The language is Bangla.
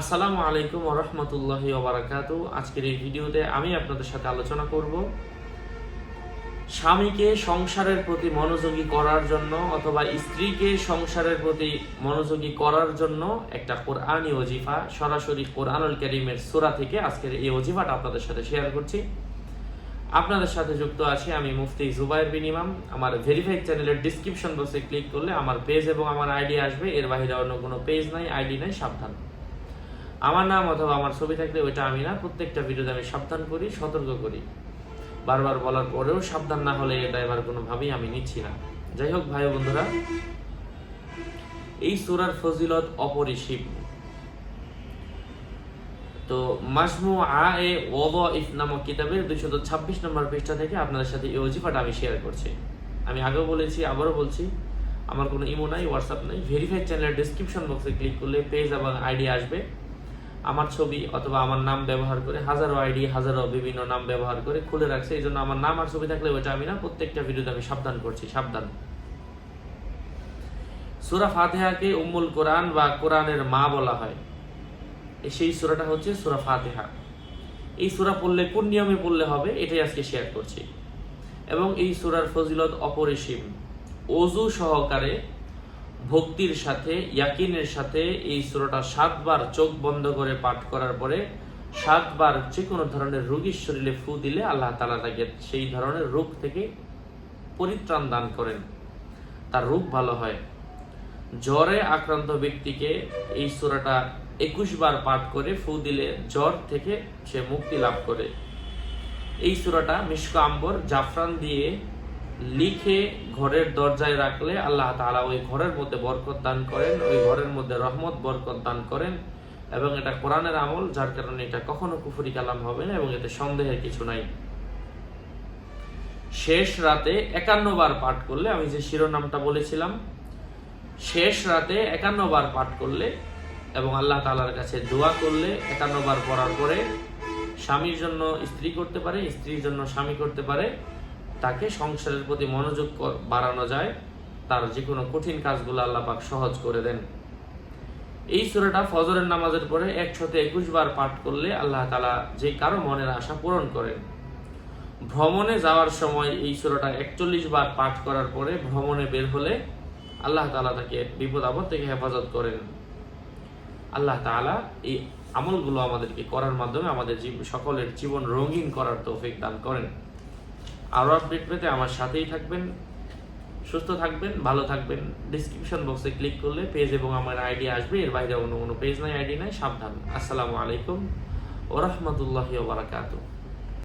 আসসালামু আলাইকুম রহমতুল্লাহি ওবরাকাত আজকের এই ভিডিওতে আমি আপনাদের সাথে আলোচনা করব স্বামীকে সংসারের প্রতি মনোযোগী করার জন্য অথবা স্ত্রীকে সংসারের প্রতি মনোযোগী করার জন্য একটা কোরআনি ওজিফা, সরাসরি কোরআনুল করিমের সুরা থেকে আজকের এই ওজিফাটা আপনাদের সাথে শেয়ার করছি। আপনাদের সাথে যুক্ত আছি আমি মুফতি জুবাইর বিন ইমাম। আমার ভেরিফাইড চ্যানেলের ডিসক্রিপশন বক্সে ক্লিক করলে আমার পেজ এবং আমার আইডি আসবে। এর বাইরে অন্য কোনো পেজ নাই আইডি নাই, সাবধান। আমার নাম অথবা আমার ছবি থাকলে ওইটা আমি না, প্রত্যেকটা ভিডিওতে আমি সাবধান করি, সতর্ক করি। বারবার বলার পরেও সাবধান না হলে এটা এবার কোনোভাবেই আমি নিচ্ছি না। যাই হোক ভাই বন্ধুরা, এই সুরার ফজিলত অপরিসীম। তো মাসমু আ এ ইফ নামক কিতাবের দুইশত ছাব্বিশ নম্বর পৃষ্ঠা থেকে আপনাদের সাথে এই ওজিফাটা আমি শেয়ার করছি। আমি আগেও বলেছি, আবারও বলছি, আমার কোনো ইমো নাই হোয়াটসঅ্যাপ নাই। ভেরিফাইড চ্যানেলের ডিসক্রিপশন বক্সে ক্লিক করলে পেজ এবং আইডি আসবে। আমার ছবি অথবা আমার নাম ব্যবহার করে, হাজারো আইডি, হাজারো বিভিন্ন নাম ব্যবহার করে খুলে রাখছে। এই জন্য আমার নাম আর ছবি থাকলে ওইটা আমি না, প্রত্যেকটা ভিডিওতে আমি সাবধান করছি, সাবধান। সুরা ফাতেহাকে উম্মুল কোরআন বা কোরআনের মা বলা হয়। সেই সুরাটা হচ্ছে সুরা ফাতেহা। এই সুরা পড়লে কোন নিয়মে পড়লে হবে, এটাই আজকে শেয়ার করছি। এবং এই সুরার ফজিলত অপরিসীম। অজু সহকারে ভক্তির সাথে, ইয়াকিনের সাথে এই সুরাটা সাতবার চোখ বন্ধ করে পাঠ করার পরে সাতবার যে কোনো ধরনের রোগীর শরীরে ফু দিলে আল্লাহ তালা তাকে সেই ধরনের রোগ থেকে পরিত্রাণ দান করেন। তার রোগ ভালো হয়। জ্বরে আক্রান্ত ব্যক্তিকে এই সুরাটা একুশ বার পাঠ করে ফু দিলে জ্বর থেকে সে মুক্তি লাভ করে। এই সুরাটা মিশক আম্বর জাফরান দিয়ে লিখে ঘরের দরজায় রাখলে আল্লাহ তাআলা ওই ঘরের মধ্যে বরকত দান করেন, ওই ঘরের মধ্যে রহমত, বরকত দান করেন এবং এটা কোরআনের আমল, যার কারণে এটা কখনো কুফরি কালাম হবে না এবং এতে সন্দেহের কিছু নাই। শেষ রাতে একান্ন বার পাঠ করলে, আমি যে শিরোনামটা বলেছিলাম, শেষ রাতে একান্ন বার পাঠ করলে এবং আল্লাহ তালার কাছে দোয়া করলে, একান্ন বার পড়ার পরে স্বামীর জন্য স্ত্রী করতে পারে, স্ত্রীর জন্য স্বামী করতে পারে তাকে সংসারের প্রতি মনোযোগ বাড়ানো যায়, তার যে কোনো কঠিন কাজগুলো আল্লাহ পাক সহজ করে দেন। এই সুরাটা ফজরের নামাজের পরে একশত একুশ বার পাঠ করলে আল্লাহ তালা যে কারও মনের আশা পূরণ করেন। ভ্রমণে যাওয়ার সময় এই সুরাটা একচল্লিশ বার পাঠ করার পরে ভ্রমণে বের হলে আল্লাহ তালা তাকে বিপদ আপদ থেকে হেফাজত করেন। আল্লাহ তাআলা এই আমলগুলো আমাদেরকে করার মাধ্যমে আমাদের সকলের জীবন রঙিন করার তৌফিক দান করেন। আরও আপডেট পেতে আমার সাথেই থাকবেন, সুস্থ থাকবেন, ভালো থাকবেন। ডিসক্রিপশন বক্সে ক্লিক করলে পেজ এবং আমার আইডি আসবে, এর বাইরে অন্য কোনো পেজ নাই আইডি নাই, সাবধান। আসসালামু আলাইকুম ওরহমতুল্লাহি ওবরাকাতুহ